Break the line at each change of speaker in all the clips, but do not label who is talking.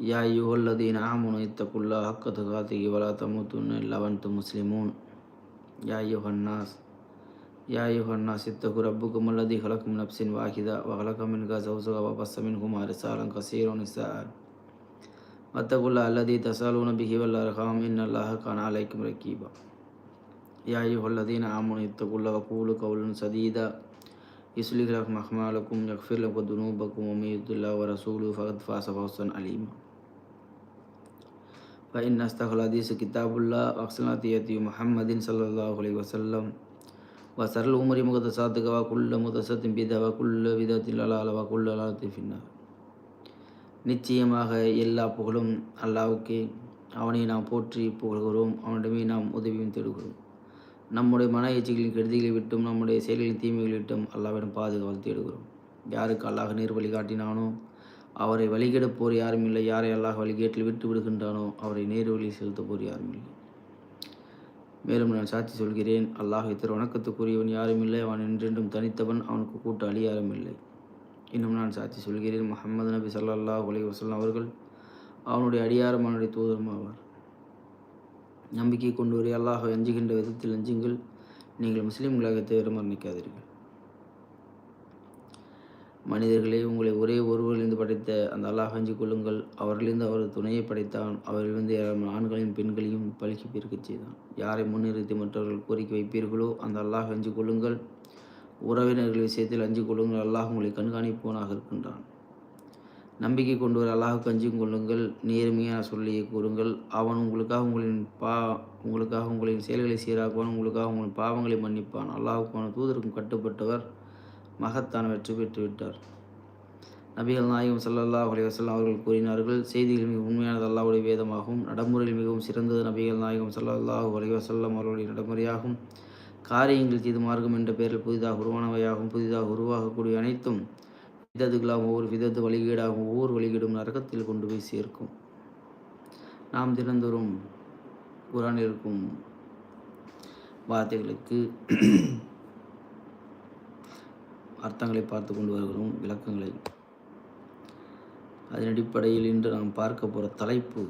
يا أيها الذين آمنوا اتقوا الله حق تقاته ولا تموتن إلا وأنتم مسلمون يا أيها الناس يا أيها الناس اتقوا ربكم الذي خلقكم من نفس واحدة وخلق منها زوجها وبث منهما رسالا كثيرا ونساء واتقوا الله الذي تسألون به والأرحام إن الله كان عليكم رقيبا يا أيها الذين آمنوا اتقوا الله وقولوا قولا سديدا يصلح لكم أعمالكم يغفر لكم ذنوبكم ومن يطع الله ورسوله فقد فاز فوزا عليما فإن أصدق الحديث كتاب الله وأحسن الهدي محمد صلى الله عليه وسلم وشر الأمور محدثاتها وكل محدثة بدعة وكل بدعة ضلالة وكل ضلالة في النار நிச்சயமாக எல்லா புகழும் அல்லாவுக்கே அவனை நாம் போற்றி புகழ்கிறோம் அவனிடமே நாம் உதவியும் தேடுகிறோம் நம்முடைய மன எச்சிகளின் கெடுதிகளை விட்டும் நம்முடைய செயல்களின் தீமைகளை விட்டும் அல்லாவிடம் பாதுகாவல் தேடுகிறோம் யாருக்கு அல்லாஹ் நேர் வழிகாட்டினானோ அவரை வழிகெடுப்போர் யாரும் இல்லை யாரை அல்லாஹ் வழிகேட்டில் விட்டு விடுகின்றானோ அவரை நேர் வழி செலுத்தப்போர் யாரும் இல்லை மேலும் நான் சாட்சி சொல்கிறேன் அல்லாஹ் இத்தர் வணக்கத்துக்குரியவன் யாரும் இல்லை அவன் என்றென்றும் தனித்தவன் அவனுக்கு கூட்டாளி யாரும் இல்லை. இன்னும் நான் சாட்சி சொல்கிறேன் முகமது நபி சல்லா உலக வசல்லாம் அவர்கள் அவனுடைய அடியாரம் அவனுடைய தூதரும் ஆவார். நம்பிக்கை கொண்டு வரை அல்லாஹ் அஞ்சுகின்ற விதத்தில் அஞ்சுங்கள். நீங்கள் முஸ்லீம்களாக தவிர மரணிக்காதீர்கள் மனிதர்களே உங்களை ஒரே ஒருவரிலிருந்து படைத்த அந்த அல்லாஹ் அஞ்சு கொள்ளுங்கள். அவர்களிருந்து அவரது துணையை படைத்தான். அவரிலிருந்து ஆண்களையும் பெண்களையும் பழுக்கி பெருக்கச் செய்தான். யாரை முன்னிறுத்தி மற்றவர்கள் கோரிக்கை வைப்பீர்களோ அந்த அல்லாஹ் அஞ்சு கொள்ளுங்கள். உறவினர்கள் விஷயத்தில் அஞ்சு கொள்ளுங்கள். அல்லாஹ் உங்களை கண்காணிப்பவனாக இருக்கின்றான். நம்பிக்கை கொண்டு வர அல்லாஹுக்கு அஞ்சும் கொள்ளுங்கள். நேர்மையான சொல்லியை கூறுங்கள். அவன் உங்களுக்காக உங்களின் பா உங்களுக்காக உங்களின் செயல்களை சீராக்குவான். உங்களுக்காக உங்களின் பாவங்களை மன்னிப்பான். அல்லாஹுக்கான தூதருக்கும் கட்டுப்பட்டவர். மகத்தான் வெற்றி பெற்றுவிட்டார் நபிகள் நாயகம் சல்லல்லாஹ் அலி வசல்லாம் அவர்கள் கூறினார்கள் செய்திகள் மிக உண்மையானது அல்லாவுடைய வேதமாகும். நடைமுறையில் மிகவும் சிறந்தது நபிகள் நாயகம் சல்லல்லாஹு அலி வசல்லம் அவர்களுடைய நடைமுறையாகும். காரியங்கள் செய்து மார்க்கம் என்ற பெயரில் புதிதாக உருவானவையாகவும் புதிதாக உருவாகக்கூடிய அனைத்தும் விதத்துகளாகவும் ஒவ்வொரு விதத்து வழிகேடாகவும் ஒவ்வொரு வழிகேடும் நரகத்தில் கொண்டு போய் சேர்க்கும். நாம் தினந்தோறும் குரானில் இருக்கும் வார்த்தைகளுக்கு அர்த்தங்களை பார்த்து கொண்டு வருகிறோம் விளக்கங்களை. அதன் அடிப்படையில் இன்று நாம் பார்க்க போகிற தலைப்பு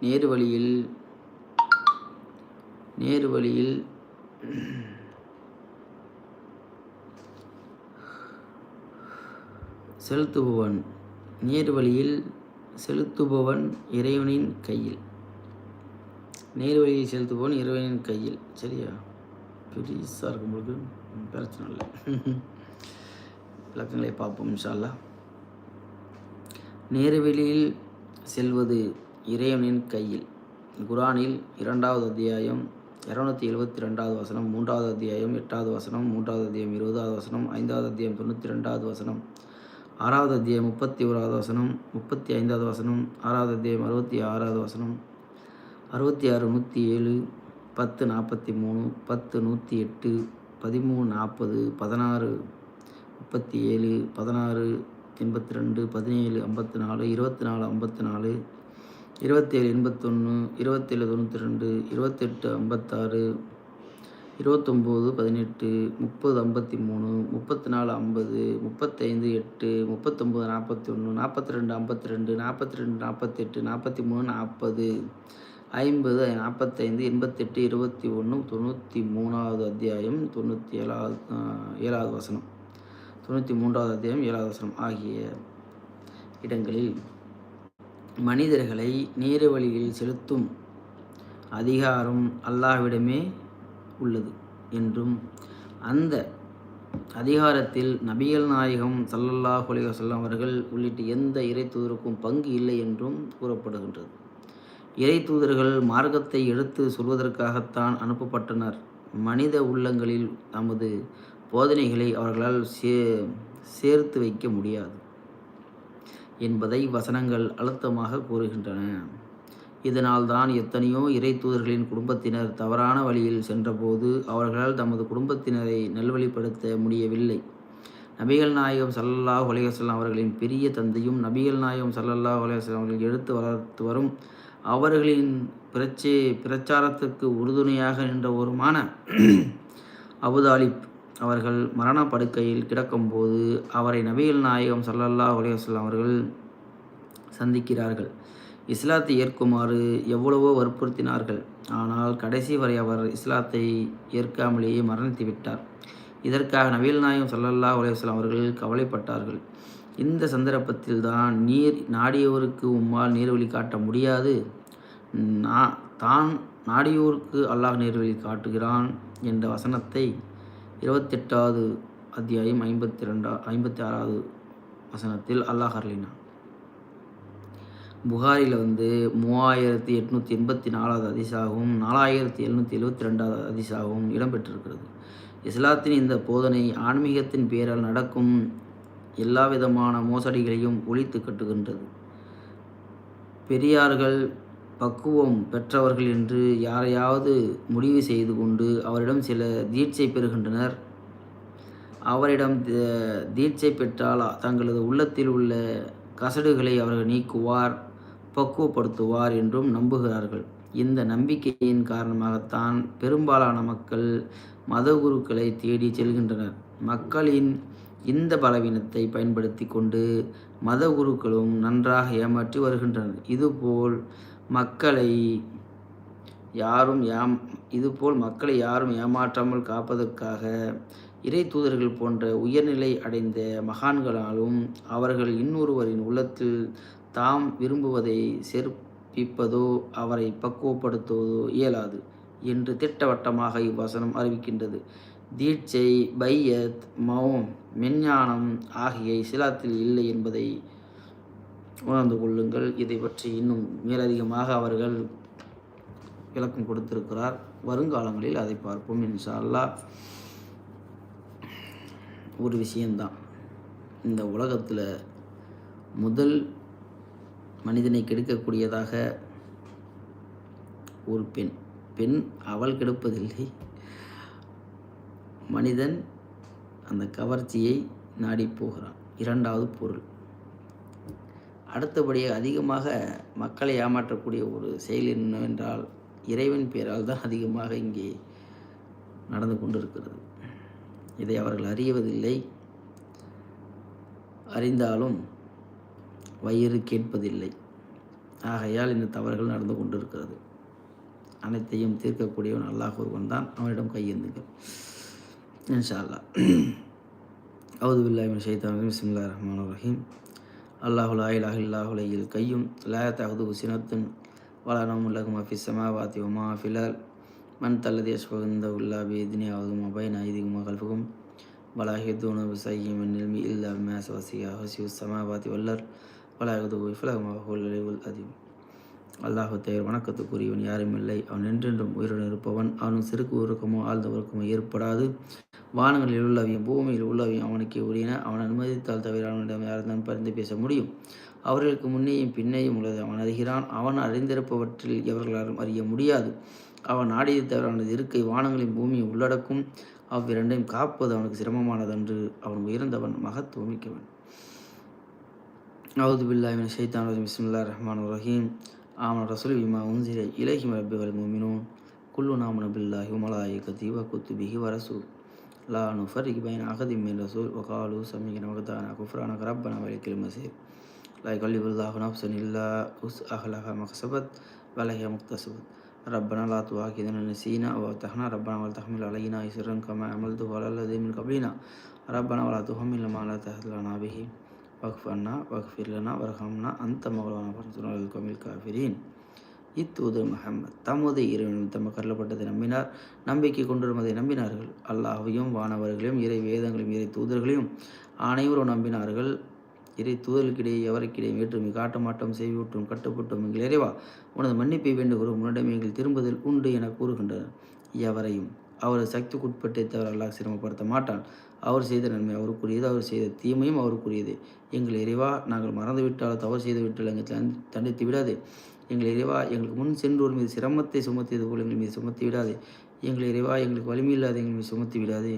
நேரு வழியில் நேரு வழியில் செலுத்துபவன் நேர் வழியில் செலுத்துபவன் இறைவனின் கையில். நேர்வழியில் செலுத்துபவன் இறைவனின் கையில். சரியா? பெருசாக இருக்கும்போது பிரச்சனை இல்லை. விளக்கங்களை பார்ப்போம் இன்ஷால்லா நேர்வழியில் செல்வது இறைவனின் கையில். குரானில் இரண்டாவது அத்தியாயம் இரநூத்தி எழுபத்தி ரெண்டாவது வசனம் மூன்றாவது அத்தியாயம் எட்டாவது வசனம் மூன்றாவது அத்தியாயம் இருபதாவது வசனம் ஐந்தாவது அத்தியாயம் தொண்ணூற்றி ரெண்டாவது வசனம். ஆறாவது அத்தியாயம் முப்பத்தி ஓராவது வசனம் முப்பத்தி ஐந்தாவது வசனம் ஆறாவது அத்தியாயம் அறுபத்தி ஆறாவது வசனம் அறுபத்தி ஆறு நூற்றி ஏழு பத்து நாற்பத்தி மூணு பத்து நூற்றி எட்டு பதிமூணு நாற்பது பதினாறு முப்பத்தி ஏழு பதினாறு எண்பத்தி ரெண்டு பதினேழு ஐம்பத்தி நாலு இருபத்தி நாலு ஐம்பத்தி நாலு இருபத்தேழு எண்பத்தொன்று இருபத்தேழு தொண்ணூற்றி ரெண்டு இருபத்தெட்டு ஐம்பத்தாறு இருபத்தொம்போது பதினெட்டு முப்பது ஐம்பத்தி மூணு முப்பத்தி நாலு ஐம்பது முப்பத்தைந்து எட்டு முப்பத்தொம்போது நாற்பத்தி ஒன்று நாற்பத்தி ரெண்டு ஐம்பத்தி ரெண்டு நாற்பத்தி ரெண்டு நாற்பத்தெட்டு நாற்பத்தி மூணு நாற்பது ஐம்பது நாற்பத்தைந்து எண்பத்தெட்டு இருபத்தி ஒன்று தொண்ணூற்றி மூணாவது அத்தியாயம் தொண்ணூற்றி ஏழாவது ஏழாவது வசனம். தொண்ணூற்றி மூன்றாவது அத்தியாயம் ஏழாவது வசனம் ஆகிய இடங்களில் மனிதர்களை நேர வழியில் செலுத்தும் அதிகாரம் அல்லாஹ்விடமே உள்ளது என்றும் அந்த அதிகாரத்தில் நபிகள் நாயகம் சல்லல்லாஹு அலைஹி அவர்கள் உள்ளிட்ட எந்த இறை தூதருக்கும் பங்கு இல்லை என்றும் கூறப்படுகின்றது. இறை தூதர்கள் மார்க்கத்தை எடுத்து சொல்வதற்காகத்தான் அனுப்பப்பட்டனர். மனித உள்ளங்களில் தமது போதனைகளை அவர்களால் சே சேர்த்து வைக்க முடியாது என்பதை வசனங்கள் அழுத்தமாக கூறுகின்றன. இதனால்தான் எத்தனையோ இறை தூதர்களின் குடும்பத்தினர் தவறான வழியில் சென்றபோது அவர்களால் தமது குடும்பத்தினரை நல்வழிப்படுத்த முடியவில்லை. நபிகள் நாயகம் சல்லல்லாஹ் உலகம் அவர்களின் பெரிய தந்தையும் நபிகள் நாயகம் சல்லல்லாஹ் உலகம் அவர்கள் எடுத்து வளர்த்து வரும் அவர்களின் பிரச்சே பிரச்சாரத்துக்கு உறுதுணையாக நின்ற ஒருமான அபுதாலிப் அவர்கள் மரணப்படுக்கையில் கிடக்கும்போது அவரை நபிகள் நாயகம் சல்லல்லாஹ் உலகம் அவர்கள் சந்திக்கிறார்கள். இஸ்லாத்தை ஏற்குமாறு எவ்வளவோ வற்புறுத்தினார்கள். ஆனால் கடைசி வரை அவர் இஸ்லாத்தை ஏற்காமலேயே மரணித்து விட்டார். இதற்காக நவீல் நாயகம் சல்லல்லா உலேஸ்லாம் அவர்கள் கவலைப்பட்டார்கள். இந்த சந்தர்ப்பத்தில் தான் நீர் நாடியவருக்கு உம்மால் நீர்வழி காட்ட முடியாது. நா தான் நாடியோருக்கு அல்லாஹ் நீர்வழி காட்டுகிறான் என்ற வசனத்தை இருபத்தெட்டாவது அத்தியாயம் ஐம்பத்தி ரெண்டா ஐம்பத்தி ஆறாவது வசனத்தில் அல்லாஹ் அருளினான். புகாரில் வந்து மூவாயிரத்தி எட்நூற்றி எண்பத்தி நாலாவது அதிசாகவும் நாலாயிரத்தி எழுநூற்றி எழுபத்தி ரெண்டாவது அதிசாகவும் இடம்பெற்றிருக்கிறது. இஸ்லாத்தின் இந்த போதனை ஆன்மீகத்தின் பேரால் நடக்கும் எல்லா விதமான மோசடிகளையும் ஒழித்து கட்டுகின்றது. பெரியார்கள் பக்குவம் பெற்றவர்கள் என்று யாரையாவது முடிவு செய்து கொண்டு அவரிடம் சில தீட்சை பெறுகின்றனர். அவரிடம் தீட்சை பெற்றால் தங்களது உள்ளத்தில் உள்ள கசடுகளை அவர்கள் நீக்குவார். பக்குவப்படுத்துவார் என்றும் நம்புகிறார்கள். இந்த நம்பிக்கையின் காரணமாகத்தான் பெரும்பாலான மக்கள் மதகுருக்களை தேடி செல்கின்றனர். மக்களின் இந்த பலவீனத்தை பயன்படுத்தி கொண்டு மத குருக்களும் நன்றாக ஏமாற்றி வருகின்றனர். இதுபோல் மக்களை யாரும் ஏம் இதுபோல் மக்களை யாரும் ஏமாற்றாமல் காப்பதற்காக இறை தூதர்கள் போன்ற உயர்நிலை அடைந்த மகான்களாலும் அவர்கள் இன்னொருவரின் உள்ளத்தில் தாம் விரும்புவதை சேர்ப்பிப்பதோ அவரை பக்குவப்படுத்துவதோ இயலாது என்று திட்டவட்டமாக இவ்வசனம் அறிவிக்கின்றது. தீட்சை பையத் மௌம் மெஞ்ஞானம் ஆகிய இஸ்லாத்தில் இல்லை என்பதை உணர்ந்து கொள்ளுங்கள். இதை பற்றி இன்னும் மேலதிகமாக அவர்கள் விளக்கம் கொடுத்திருக்கிறார். வருங்காலங்களில் அதை பார்ப்போம். இன்ஷா அல்லாஹ். ஒரு விஷயந்தான். இந்த உலகத்தில் முதல் மனிதனை கெடுக்கக்கூடியதாக ஒரு பெண். பெண் அவள் கெடுப்பதில்லை. மனிதன் அந்த கவர்ச்சியை நாடி போகிறான். இரண்டாவது பொருள். அடுத்தபடியாக அதிகமாக மக்களை ஏமாற்றக்கூடிய ஒரு செயல் என்னவென்றால் இறைவன் பேரால் தான் அதிகமாக இங்கே நடந்து கொண்டிருக்கிறது. இதை அவர்கள் அறியவதில்லை அறிந்தாலும் வயிறு கேட்பதில்லை. ஆகையால் இந்த தவறுகள் நடந்து கொண்டிருக்கிறது. அனைத்தையும் தீர்க்கக்கூடியவன் அல்லாஹ் ஒருவன் தான். அவனிடம் கையேந்துங்கள் இன்ஷா அல்லா அவுது பில்லாஹின் ஷைத்தான் பிஸ்மில்லா ரஹ்மான் ரஹீம். அல்லாஹுல் ஆயிலாக இல்லாஹுலையில் கையும். லாயத் அஹது சினத்துன். வளனம் உலகம் அஃபிஸ் சமாவாத்தி உமா ஃபிலர் மன் தள்ளதே சுகந்த உல்லா பீதினி அவுதுமா பைன் ஐதிகுமா கல்புகும் வலாஹிதூன விசையும் நில்மி இல்லா மேஸ் வசியா ஹசியு சமாவாத்தி வல்லர் வலாகது உல் அதிம் அல்லாஹு தேவர் வணக்கத்துக்குரியவன் யாரும் இல்லை. அவன் என்றென்றும் உயிருடன் இருப்பவன். அவனும் சிறுக்கு உருக்கமோ ஆழ்ந்த உருக்கமோ ஏற்படாது. வானங்களில் உள்ளவையும் பூமியில் உள்ளவையும் அவனுக்கு உரியன. அவன் அனுமதித்தால் தவிர அவனிடம் யார்தான் பரிந்து பேச முடியும். அவர்களுக்கு முன்னேயும் பின்னேயும் உள்ளது. அவன் அறிகிறான் அவன் அறிந்திருப்பவற்றில் எவர்களாலும் அறிய முடியாது. அவன் ஆடியது தவிர அவனது இருக்கை வானங்களின் பூமியை உள்ளடக்கும். அவ்விரண்டையும் காப்பது அவனுக்கு சிரமமானதன்று அவன் உயர்ந்தவன் மகத்துவமிக்கவன் அவுது பில்லாவின் ஷைத்தான் மிஸ்மில்லா பிஸ்மில்லா ரஹ்மான் ரஹீம். ஆமன. ரசூல் பிமா உன்சில இலஹி ரப்பிகள் முமினூன். குல்லு நாமன பில்லாஹி மலாயிகதி வ குத்துபிஹி வ ரசூல். லா நுஃபரிக் பைன் அகதி மின் ரசூல். ஒகாலு சமிகின வகதான குஃப்ரான கரப்பன வலிக்கில் மசீர். لا يكلف الله نفسا إلا وسعها ما كسبت ولا مكتسبت ربنا لا تؤاخذنا نسينا وفتحنا ربنا ولا تحمل علينا إسرا كما عملته على الذين من قبلنا ربنا ولا تحملنا ما لا تحمل لنا به வக்ஃபன்னா வக்ஃபிர் லனா வர்ஹம்னா அந்த மௌலானா பரத்துனா கமில் காஃபிரீன் இத்தூதர் முஹம்மத் தமது இறைவனும் தமக்கு கருளப்பட்டதை நம்பினார் நம்பிக்கை கொண்டிருப்பதை நம்பினார்கள் அல்லாஹையும் வானவர்களையும் இறை வேதங்களையும் இறை தூதர்களையும் அனைவரும் நம்பினார்கள் இறை தூதலுக்கிடையே எவருக்கிடையே ஏற்றும் காட்ட மாட்டோம் செய்விட்டோம் கட்டுப்பட்டோம் எங்கள் இறைவா உனது மன்னிப்பை வேண்டுகிறோம் உன்னிடம் எங்கள் திரும்புதல் உண்டு என கூறுகின்றனர். எவரையும் அவரது சக்திக்குட்பட்டு தவிர அல்லாஹ் சிரமப்படுத்த மாட்டான். அவர் செய்த நன்மை அவருக்குரியது அவர் செய்த தீமையும் அவருக்குரியது. எங்கள் இறைவா நாங்கள் மறந்துவிட்டால் தவறு செய்து விட்டால் எங்கள் தண்டித்து விடாது எங்கள் இறைவா எங்களுக்கு முன் சென்றோர் மீது சிரமத்தை சுமத்தியது போல் எங்கள் மீது சுமத்தி விடாது எங்கள் இறைவா எங்களுக்கு வலிமை இல்லாத எங்கள் மீது சுமத்தி விடாது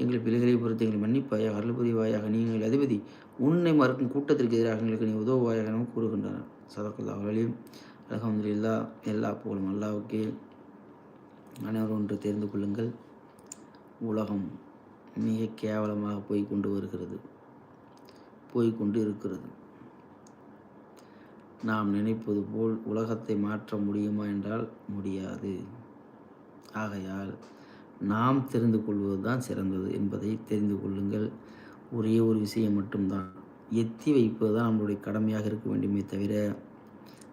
எங்கள் பிள்ளைகளை பொறுத்து எங்களை மன்னிப்பாயாக அருள் புரிவாயாக. நீங்கள் அதிபதி உன்னை மறுக்கும் கூட்டத்திற்கு எதிராக எங்களுக்கு நீ உதவுவாயாக என கூறுகின்றனர். சதக்குல்லா அவர்களையும் அலகம்துல்லா எல்லா போலும் அல்லாவுக்கே. அனைவரும் ஒன்று தெரிந்து கொள்ளுங்கள். உலகம் மிக கேவலமாக போய்கொண்டு வருகிறது. போய்கொண்டு இருக்கிறது. நாம் நினைப்பது போல் உலகத்தை மாற்ற முடியுமா என்றால் முடியாது. ஆகையால் நாம் தெரிந்து கொள்வது தான் சிறந்தது என்பதை தெரிந்து கொள்ளுங்கள். ஒரே ஒரு விஷயம் மட்டும்தான். எத்தி வைப்பது தான் நம்மளுடைய கடமையாக இருக்க வேண்டுமே தவிர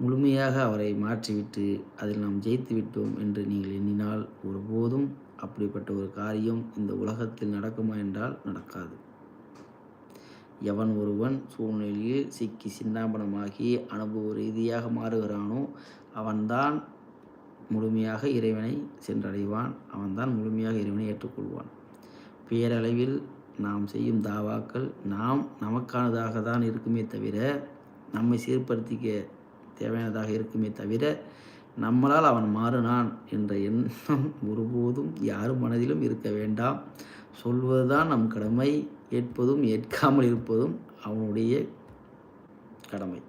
முழுமையாக அவரை மாற்றிவிட்டு அதில் நாம் ஜெயித்து விட்டோம் என்று நீங்கள் எண்ணினால் ஒருபோதும் அப்படிப்பட்ட ஒரு காரியம் இந்த உலகத்தில் நடக்குமா என்றால் நடக்காது. எவன் ஒருவன் சூழ்நிலையில் சிக்கி சின்னாபனமாகி அனுபவ ரீதியாக மாறுகிறானோ அவன்தான் முழுமையாக இறைவனை சென்றடைவான். அவன்தான் முழுமையாக இறைவனை ஏற்றுக்கொள்வான். பேரளவில் நாம் செய்யும் தாவாக்கள் நாம் நமக்கானதாக தான் இருக்குமே தவிர நம்மை சீர்படுத்திக்க தேவையானதாக இருக்குமே தவிர நம்மளால் அவன் மாறினான் என்ற எண்ணம் ஒருபோதும் யாரும் மனதிலும் இருக்க வேண்டாம். சொல்வதுதான் நம் கடமை ஏற்பதும் ஏற்காமல் இருப்பதும் அவனுடைய கடமை.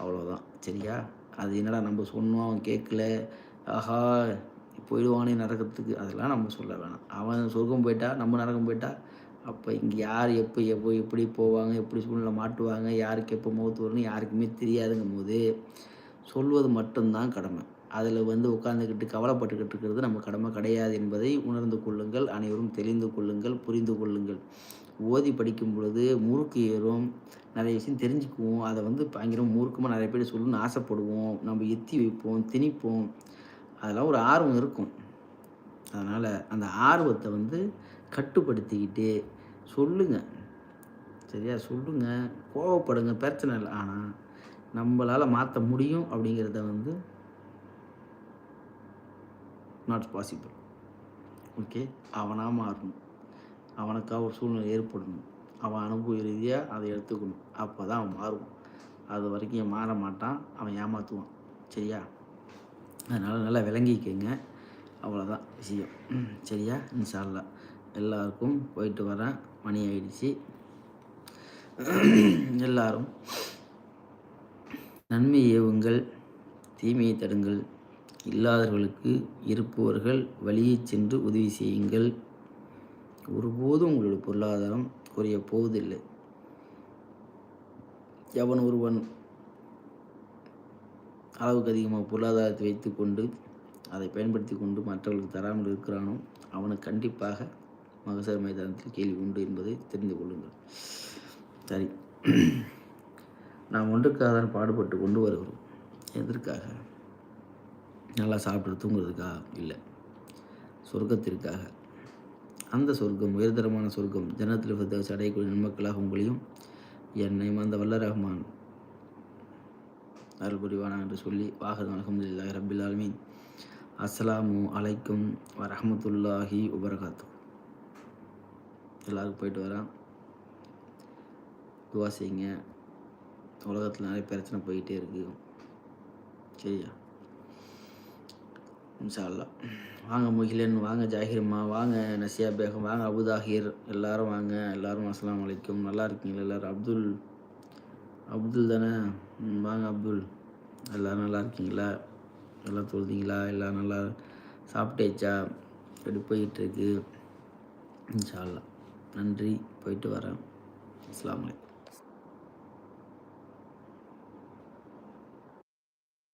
அவ்வளோதான் சரியா? அது என்னடா நம்ம சொன்னோம் அவன் கேட்கல ஆஹா போயிடுவானே நரகத்துக்கு. அதெல்லாம் நம்ம சொல்ல வேணாம். அவன் சொர்க்கம் போயிட்டா நம்ம நரகம் போயிட்டா அப்போ இங்கே யார் எப்போ எப்போ எப்படி போவாங்க எப்படி சூழ்நிலை மாட்டுவாங்க யாருக்கு எப்போ முகத்து வரும்னு யாருக்குமே தெரியாதுங்கும் போது சொல்வது மட்டும்தான் கடமை. அதில் வந்து உட்காந்துக்கிட்டு கவலைப்பட்டுக்கிட்டு இருக்கிறது நம்ம கடமை கிடையாது என்பதை உணர்ந்து கொள்ளுங்கள் அனைவரும் தெளிந்து கொள்ளுங்கள் புரிந்து கொள்ளுங்கள். ஓதி படிக்கும் பொழுது முறுக்கு ஏறும் நிறைய விஷயம் தெரிஞ்சுக்குவோம். அதை வந்து பயங்கரம் மூர்க்கமாக நிறைய பேர் சொல்லணும்னு ஆசைப்படுவோம். நம்ம எத்தி வைப்போம் திணிப்போம். அதெல்லாம் ஒரு ஆர்வம் இருக்கும். அதனால் அந்த ஆர்வத்தை வந்து கட்டுப்படுத்திக்கிட்டு சொல்லுங்கள் சரியா? சொல்லுங்கள் கோவப்படுங்க. பிரச்சனை இல்லை. ஆனால் நம்மளால் மாற்ற முடியும் அப்படிங்கிறத வந்து நாட் பாசிபிள் ஓகே அவனாக மாறணும். அவனுக்காக ஒரு சூழ்நிலை ஏற்படணும். அவன் அனுபவ ரீதியாக அதை எடுத்துக்கணும். அப்போ தான் அவன் மாறுவான். அது வரைக்கும் மாற மாட்டான். அவன் ஏமாற்றுவான் சரியா? அதனால் நல்லா விளங்கிக்கங்க. அவ்வளோதான் விஷயம். சரியா? இன்ஷால்லா எல்லாருக்கும் போயிட்டு வரேன் மணி ஆயிடுச்சு. எல்லாரும் நன்மை ஏவுங்கள் தீமையை தடுங்கள். இல்லாதவர்களுக்கு இருப்பவர்கள் வழியை சென்று உதவி செய்யுங்கள். ஒருபோதும் உங்களுடைய பொருளாதாரம் குறைய போவதில்லை. எவன் ஒருவன் அளவுக்கு அதிகமாக பொருளாதாரத்தை வைத்துக்கொண்டு அதை பயன்படுத்தி கொண்டு மற்றவர்களுக்கு தராமல் இருக்கிறானோ அவனுக்கு கண்டிப்பாக மகசர் மைதானத்தில் கேள்வி உண்டு என்பதை தெரிந்து கொள்ளுங்கள். சரி. நாம் ஒன்றுக்காக தான் பாடுபட்டு கொண்டு வருகிறோம். எதற்காக? நல்லா சாப்பிட்டு தூங்குறதுக்காக இல்லை. சொர்க்கத்திற்காக. அந்த சொர்க்கம் உயர்தரமான சொர்க்கம் ஜனத்தில் சடையக்கூடிய அடையக்கூடிய நன்மக்களாக உங்களையும் என்னை அந்த வல்ல ரஹ்மான் அருள் புரிவானா என்று சொல்லி வாகனம் அலமதுல்லா ரபில் ஆலமீன். அஸ்ஸலாமு அலைக்கும் வரஹமத்துல்லாஹி உபரகாத்து எல்லாருக்கும் போயிட்டு வரேன். துவா செய்யுங்க. உலகத்தில் நிறைய பிரச்சனை போயிட்டே இருக்கு. சரியா? இன்ஷா அல்லாஹ் வாங்க முகிலன் வாங்க ஜாகிர்மா வாங்க நசியா பேகம் வாங்க அபுதாகிர். எல்லாரும் வாங்க. எல்லாரும் அஸ்லாம் அலைக்கும். நல்லா இருக்கீங்களா எல்லாரும்? அப்துல் அப்துல் தானே? வாங்க அப்துல். எல்லோரும் நல்லா இருக்கீங்களா? நல்லா தொழுதிங்களா? எல்லாம் நல்லா சாப்பிட்டேச்சா? இப்படி போயிட்டுருக்கு இன்ஷால்லா நன்றி. போயிட்டு வரேன். அஸ்ஸலாமு